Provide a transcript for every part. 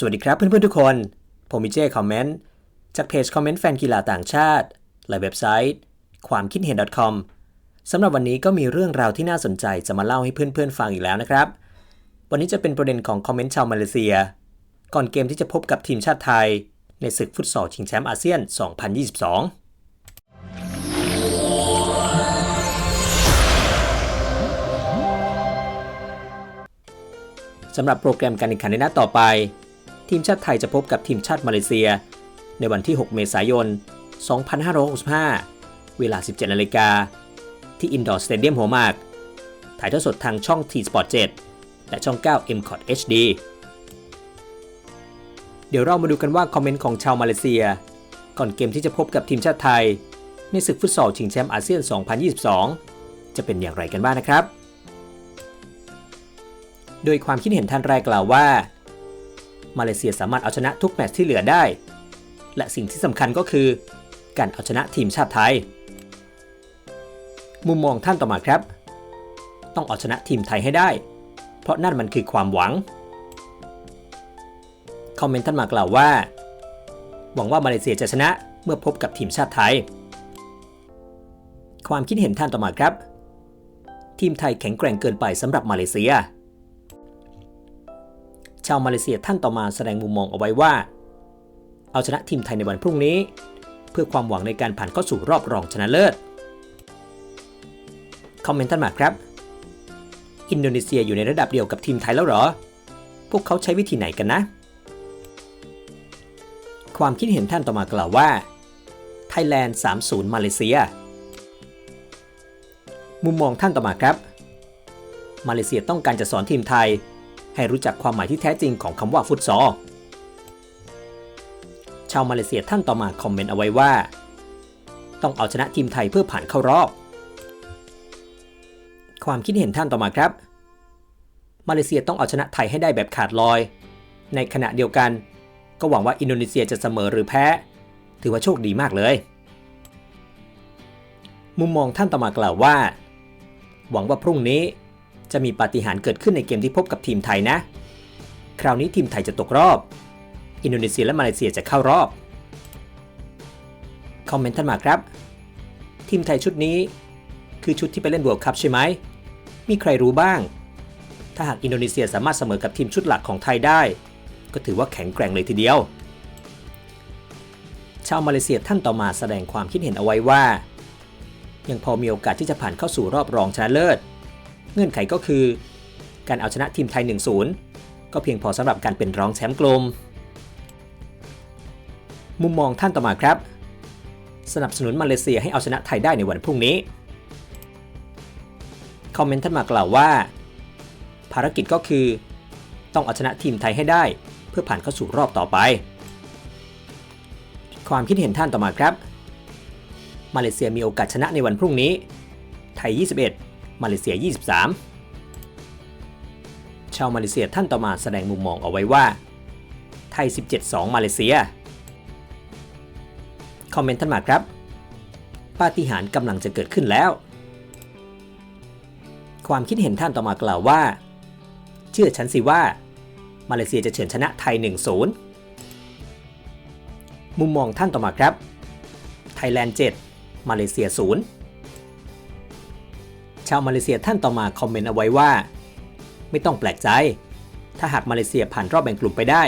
สวัสดีครับเพื่อนๆทุกคน ผมมิเจคอมเมนต์จากเพจคอมเมนต์แฟนกีฬาต่างชาติ และเว็บไซต์ ความคิดเห็น .com สำหรับวันนี้ก็มีเรื่องราวที่น่าสนใจจะมาเล่าให้เพื่อนๆฟังอีกแล้วนะครับ วันนี้จะเป็นประเด็นของคอมเมนต์ชาวมาเลเซีย ก่อนเกมที่จะพบกับทีมชาติไทย ในศึกฟุตซอลชิงแชมป์อาเซียน 2022สำหรับโปรแกรมการแข่งขันในนัดต่อไป ทีมชาติไทยจะพบกับทีมชาติมาเลเซีย ในวันที่ 6 เมษายน 2565 เวลา 17 นาฬิกา ที่อินดอร์สเตเดียมหัวหมาก ถ่ายทอดสดทางช่อง T Sport 7 และช่อง 9 m c o t HD เดี๋ยวเรามาดูกันว่าคอมเมนต์ของชาวมาเลเซีย ก่อนเกมที่จะพบกับทีมชาติไทย ในศึกฟุตซอลชิงแชมป์อาเซียน 2022 จะเป็นอย่างไรกันบ้างนะครับ โดยความคิดเห็นท่านแรกกล่าวว่า มาเลเซียสามารถเอาชนะทุกแมตช์ที่เหลือได้ และสิ่งที่สำคัญก็คือ การเอาชนะทีมชาติไทย มุมมองท่านต่อมาครับ ต้องเอาชนะทีมไทยให้ได้ เพราะนั่นมันคือความหวัง คอมเมนต์ท่านมากล่าวว่า หวังว่ามาเลเซียจะชนะเมื่อพบกับทีมชาติไทย ความคิดเห็นท่านต่อมาครับ ทีมไทยแข็งแกร่งเกินไปสำหรับมาเลเซีย ชาวมาเลเซียท่านต่อมาแสดงมุมมองเอาไว้ว่า เอาชนะทีมไทยในวันพรุ่งนี้ เพื่อความหวังในการผ่านเข้าสู่รอบรองชนะเลิศคอมเมนต์ท่านมาครับ อินโดนีเซียอยู่ในระดับเดียวกับทีมไทยแล้วหรอ พวกเขาใช้วิธีไหนกันนะ ความคิดเห็นท่านต่อมากล่าวว่า ไทยแลนด์ 3-0 มาเลเซีย มุมมองท่านต่อมาครับ มาเลเซียต้องการจะสอนทีมไทย ให้รู้จักความหมายที่แท้จริงของคำว่าฟุตซอล ชาวมาเลเซียท่านต่อมาคอมเมนต์เอาไว้ว่า ต้องเอาชนะทีมไทยเพื่อผ่านเข้ารอบ ความคิดเห็นท่านต่อมาครับ มาเลเซียต้องเอาชนะไทยให้ได้แบบขาดลอย ในขณะเดียวกัน ก็หวังว่าอินโดนีเซียจะเสมอหรือแพ้ ถือว่าโชคดีมากเลย มุมมองท่านต่อมากล่าวว่า หวังว่าพรุ่งนี้ จะมีปาฏิหาริย์เกิดขึ้นในเกมที่พบกับทีมไทยนะ คราวนี้ทีมไทยจะตกรอบ อินโดนีเซียและมาเลเซียจะเข้ารอบ คอมเมนต์ท่านมาครับ ทีมไทยชุดนี้ คือชุดที่ไปเล่น World Cup ใช่ไหม มีใครรู้บ้าง ถ้าหากอินโดนีเซียสามารถเสมอกับทีมชุดหลักของไทยได้ ก็ถือว่าแข็งแกร่งเลยทีเดียว ชาวมาเลเซียท่านต่อมาแสดงความคิดเห็นเอาไว้ว่า ยังพอมีโอกาสที่จะผ่านเข้าสู่รอบรองชนะเลิศ เงื่อนไขก็คือ การเอาชนะทีมไทย 1-0 ก็เพียงพอสำหรับการเป็นรองแชมป์กลุ่มมุมมองท่านต่อมาครับ สนับสนุนมาเลเซียให้เอาชนะไทยได้ในวันพรุ่งนี้ คอมเมนต์ท่านมากล่าวว่า ภารกิจก็คือ ต้องเอาชนะทีมไทยให้ได้ เพื่อผ่านเข้าสู่รอบต่อไป ความคิดเห็นท่านต่อมาครับ มาเลเซียมีโอกาสชนะในวันพรุ่งนี้ ไทย 21 มาเลเซีย 23 ชาวมาเลเซียท่านต่อมาแสดงมุมมองเอาไว้ว่า ไทย 17-2 มาเลเซีย คอมเมนต์ท่านมาครับ ปาฏิหาริย์กำลังจะเกิดขึ้นแล้ว ความคิดเห็นท่านต่อมากล่าวว่า เชื่อฉันสิว่า มาเลเซียจะเฉือนชนะไทย 1-0มุมมองท่านต่อมาครับ ไทยแลนด์ 7 มาเลเซีย 0 ชาวมาเลเซียท่านต่อมาคอมเมนต์เอาไว้ว่า ไม่ต้องแปลกใจ ถ้าหากมาเลเซียผ่านรอบแบ่งกลุ่มไปได้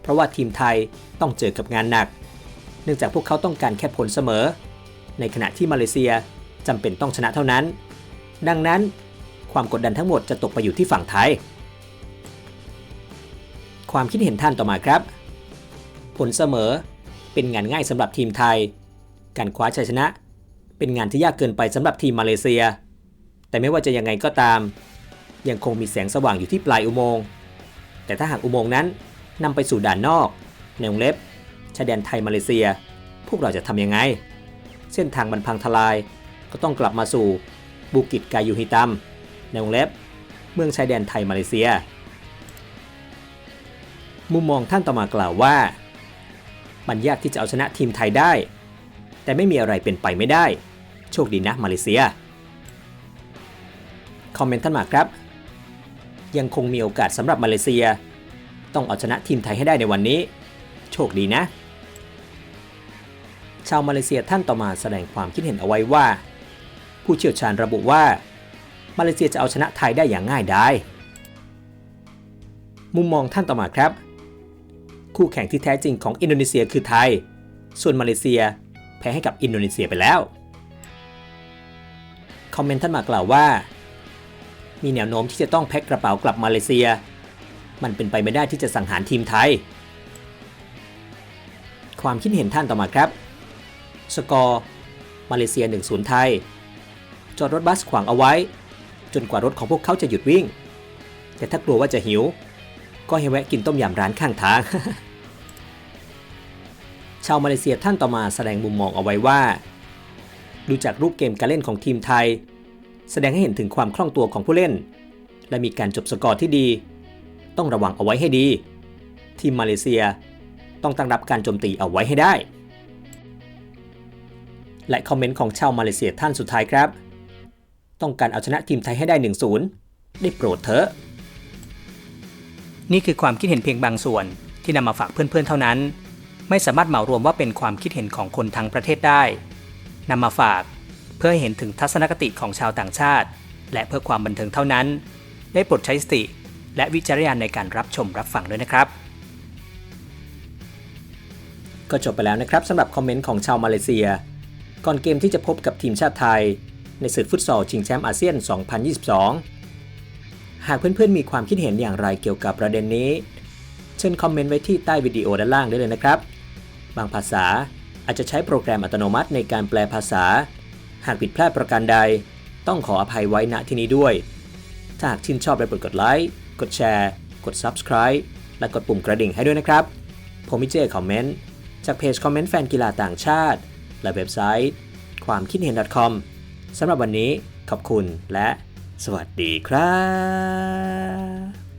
เพราะว่าทีมไทยต้องเจอกับงานหนัก เนื่องจากพวกเขาต้องการแค่ผลเสมอ ในขณะที่มาเลเซียจำเป็นต้องชนะเท่านั้น ดังนั้นความกดดันทั้งหมดจะตกไปอยู่ที่ฝั่งไทย ความคิดเห็นท่านต่อมาครับ ผลเสมอเป็นงานง่ายสำหรับทีมไทย การคว้าชัยชนะ เป็นงานที่ยากเกินไปสำหรับทีมมาเลเซีย แต่ไม่ว่าจะยังไงก็ตาม ยังคงมีแสงสว่างอยู่ที่ปลายอุโมงค์ แต่ถ้าหากอุโมงค์นั้นนำไปสู่ด่านนอก ในวงเล็บชายแดนไทยมาเลเซีย พวกเราจะทำยังไง เส้นทางมันพังทลาย ก็ต้องกลับมาสู่บูกิตกายูฮิตัม ในวงเล็บ เมืองชายแดนไทยมาเลเซีย มุมมองท่านต่อมากล่าวว่า มันยากที่จะเอาชนะทีมไทยได้ แต่ไม่มีอะไรเป็นไปไม่ได้ โชคดีนะมาเลเซีย คอมเมนต์ท่านมาครับ ยังคงมีโอกาสสำหรับมาเลเซีย ต้องเอาชนะทีมไทยให้ได้ในวันนี้ โชคดีนะ ชาวมาเลเซียท่านต่อมาแสดงความคิดเห็นเอาไว้ว่า ผู้เชี่ยวชาญระบุว่า มาเลเซียจะเอาชนะไทยได้อย่างง่ายดายมุมมองท่านต่อมาครับ คู่แข่งที่แท้จริงของอินโดนีเซียคือไทย ส่วนมาเลเซียแพ้ให้กับอินโดนีเซียไปแล้ว คอมเมนต์ท่านมากล่าวว่า มีแนวโน้มที่จะต้องแพ็คกระเป๋ากลับมาเลเซีย มันเป็นไปไม่ได้ที่จะสังหารทีมไทย ความคิดเห็นท่านต่อมาครับ สกอร์ มาเลเซีย 1-0 ไทย จอดรถบัสขวางเอาไว้ จนกว่ารถของพวกเขาจะหยุดวิ่ง แต่ถ้ากลัวว่าจะหิว ก็ให้แวะกินต้มยำร้านข้างทาง ชาวมาเลเซียท่านต่อมาแสดงมุมมองเอาไว้ว่า ดูจากรูปเกมการเล่นของทีมไทย แสดงให้เห็นถึงความคล่องตัวของผู้เล่น และมีการจบสกอร์ที่ดี ต้องระวังเอาไว้ให้ดี ทีมมาเลเซียต้องตั้งรับการโจมตีเอาไว้ให้ได้ และคอมเมนต์ของชาวมาเลเซียท่านสุดท้ายครับ ต้องการเอาชนะทีมไทยให้ได้ 1-0 ได้โปรดเถอะ นี่คือความคิดเห็นเพียงบางส่วนที่นำมาฝากเพื่อนๆเท่านั้น ไม่สามารถเหมารวมว่าเป็นความคิดเห็นของคนทั้งประเทศได้นำมาฝาก เพื่อให้เห็นถึงทัศนคติของชาวต่างชาติ และเพื่อความบันเทิงเท่านั้น ได้โปรดใช้สติ และวิจารณญาณในการรับชมรับฟังด้วยนะครับ ก็จบไปแล้วนะครับสำหรับคอมเมนต์ของชาวมาเลเซีย ก่อนเกมที่จะพบกับทีมชาติไทย ในศึกฟุตซอลชิงแชมป์อาเซียน 2022 หากเพื่อนๆมีความคิดเห็นอย่างไรเกี่ยวกับประเด็นนี้ เชิญคอมเมนต์ไว้ที่ใต้วิดีโอด้านล่างได้เลยนะครับ บางภาษาอาจจะใช้โปรแกรมอัตโนมัติในการแปลภาษา หากผิดพลาดประการใด ต้องขออภัยไว้ณที่นี้ด้วย ถ้าหากชื่นชอบได้โปรดกดไลค์ กดแชร์ กด Subscribe และกดปุ่มกระดิ่งให้ด้วยนะครับ ผมมิเจคอมเมนต์จากเพจคอมเมนต์แฟนกีฬาต่างชาติ และเว็บไซต์ความคิดเห็น .com สำหรับวันนี้ขอบคุณและสวัสดีครับ